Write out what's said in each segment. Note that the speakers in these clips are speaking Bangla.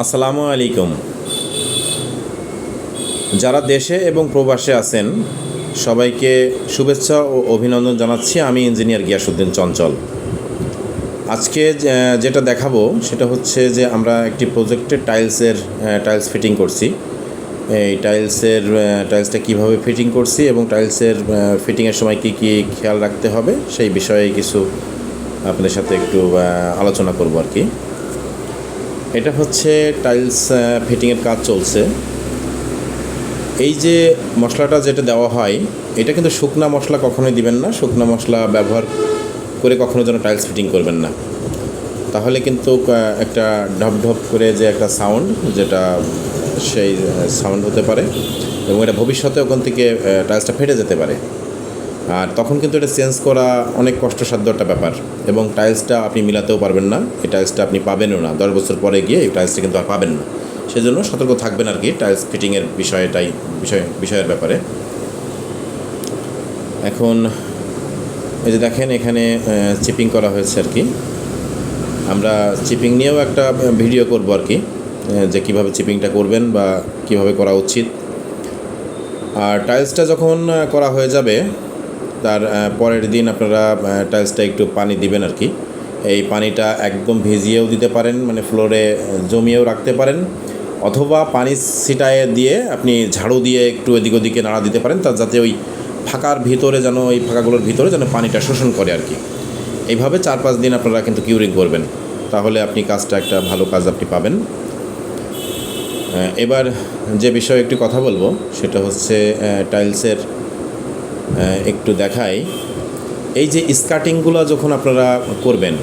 আসসালামু আলাইকুম। যারা দেশে এবং প্রবাসে আছেন, সবাইকে শুভেচ্ছা ও অভিনন্দন জানাচ্ছি। আমি ইঞ্জিনিয়ার গিয়াসুদ্দিন চঞ্চল। আজকে যেটা দেখাবো, সেটা হচ্ছে যে আমরা একটি প্রজেক্টের টাইলসের টাইলস ফিটিং করছি। এই টাইলসের টাইলসটা কীভাবে ফিটিং করছি এবং টাইলসের ফিটিংয়ের সময় কি কি খেয়াল রাখতে হবে, সেই বিষয়ে কিছু আপনাদের সাথে একটু আলোচনা করব আর কি। এটা হচ্ছে টাইলস ফিটিংয়ের কাজ চলছে। এই যে মশলাটা যেটা দেওয়া হয়, এটা কিন্তু শুকনা মশলা কখনোই দিবেন না। শুকনা মশলা ব্যবহার করে কখনো যেন টাইলস ফিটিং করবেন না। তাহলে কিন্তু একটা ঢপ ঢপ করে যে একটা সাউন্ড যেটা সেই সাউন্ড হতে পারে এবং এটা ভবিষ্যতে ওখান থেকে টাইলসটা ফেটে যেতে পারে। আর তখন কিন্তু এটা চেঞ্জ করা অনেক কষ্টসাধ্য একটা ব্যাপার। এবং টাইলসটা আপনি মিলাতেও পারবেন না, এই টাইলসটা আপনি পাবেনও না। দশ বছর পরে গিয়ে এই টাইলসটা কিন্তু আর পাবেন না। সেজন্য সতর্ক থাকবেন আর কি টাইলস ফিটিংয়ের বিষয়টাই, বিষয়, বিষয়ের ব্যাপারে। এখন এই যে দেখেন এখানে চিপিং করা হয়েছে আর কি। আমরা চিপিং নিয়েও একটা ভিডিও করব আর কি যে কীভাবে চিপিংটা করবেন বা কীভাবে করা উচিত। আর টাইলসটা যখন করা হয়ে যাবে তার পরের দিন আপনারা টাইলসটা একটু পানি দিবেন আর কি। এই পানিটা একদম ভিজিয়েও দিতে পারেন মানে ফ্লোরে জমিয়েও রাখতে পারেন। অথবা পানি ছিটায় দিয়ে আপনি ঝাড়ু দিয়ে একটু এদিক ওদিকে নাড়া দিতে পারেন তার যাতে ওই ফাঁকার ভিতরে যেন ওই ফাঁকাগুলোর ভিতরে যেন পানিটা শোষণ করে আর কি। এইভাবে চার পাঁচ দিন আপনারা কিন্তু কিউরিং করবেন। তাহলে আপনি কাজটা একটা ভালো কাজ আপনি পাবেন। এবার যে বিষয়ে একটু কথা বলব, সেটা হচ্ছে টাইলসের একটু দেখাই। এই যে স্কার্টিংগুলো যখন আপনারা করবেন,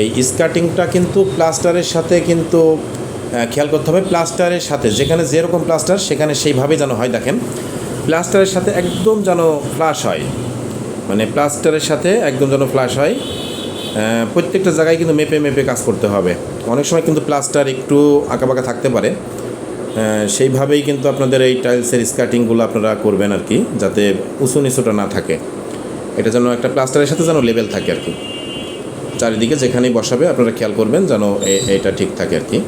এই স্কার্টিংটা কিন্তু প্লাস্টারের সাথে কিন্তু খেয়াল করতে হবে, প্লাস্টারের সাথে, যেখানে যেরকম প্লাস্টার, সেখানে সেইভাবে যেন হয়, দেখেন। প্লাস্টারের সাথে একদম যেন ফ্লাশ হয়। মানে প্লাস্টারের সাথে একদম যেন ফ্লাশ হয়। প্রত্যেকটা জায়গায় কিন্তু মেপে মেপে কাজ করতে হবে। অনেক সময় কিন্তু প্লাস্টার একটু আঁকাবাঁকা থাকতে পারে। সেইভাবেই কিন্তু আপনাদের এই টাইলসের স্কার্টিংগুলো আপনারা করবেন আর কি, যাতে উঁচু নিচুটা না থাকে। এটা যেন একটা প্লাস্টারের সাথে যেন লেভেল থাকে আর কি। চারিদিকে যেখানেই বসাবে আপনারা খেয়াল করবেন যেন এটা ঠিক থাকে আর কি।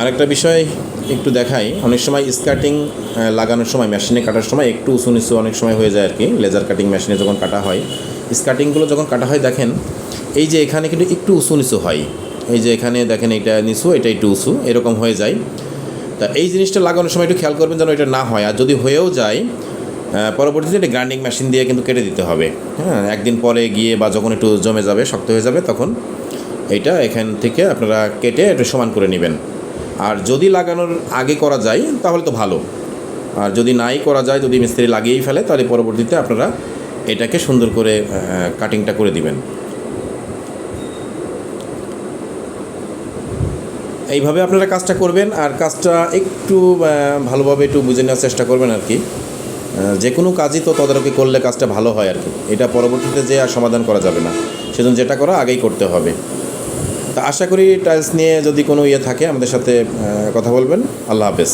আরেকটা বিষয় একটু দেখাই। অনেক সময় স্কার্টিং লাগানোর সময়, মেশিনে কাটার সময় একটু উঁচু নিচু অনেক সময় হয়ে যায় আর কি, লেজার কাটিং মেশিনে যখন কাটা হয়। স্কার্টিংগুলো যখন কাটা হয়, দেখেন, এই যে এখানে কিন্তু একটু উঁচু নিচু হয়। এই যে এখানে দেখেন এটা নিচু এটা একটু উঁচু, এরকম হয়ে যায়। তা এই জিনিসটা লাগানোর সময় একটু খেয়াল করবেন যেন এটা না হয়। আর যদি হয়েও যায় পরবর্তীতে এটা গ্রাইন্ডিং মেশিন দিয়ে কিন্তু কেটে দিতে হবে। হ্যাঁ একদিন পরে গিয়ে বা যখন একটু জমে যাবে, শক্ত হয়ে যাবে, তখন এইটা এখান থেকে আপনারা কেটে একটু সমান করে নেবেন। আর যদি লাগানোর আগে করা যায়, তাহলে তো ভালো। আর যদি নাই করা যায়, যদি মিস্ত্রি লাগিয়েই ফেলে, তাহলে পরবর্তীতে আপনারা এটাকে সুন্দর করে কাটিংটা করে দিবেন। এইভাবে আপনারা কাজটা করবেন আর কাজটা একটু ভালোভাবে একটু বুঝে নেওয়ার চেষ্টা করবেন আর কি। যে কোনো কাজই তো তদারকি করলে কাজটা ভালো হয় আর কি। এটা পরবর্তীতে যে আর সমাধান করা যাবে না। সেজন্য যেটা করা আগেই করতে হবে। তা আশা করি টাইলস নিয়ে যদি কোনো ইয়ে থাকে আমাদের সাথে কথা বলবেন। আল্লাহ হাফেজ।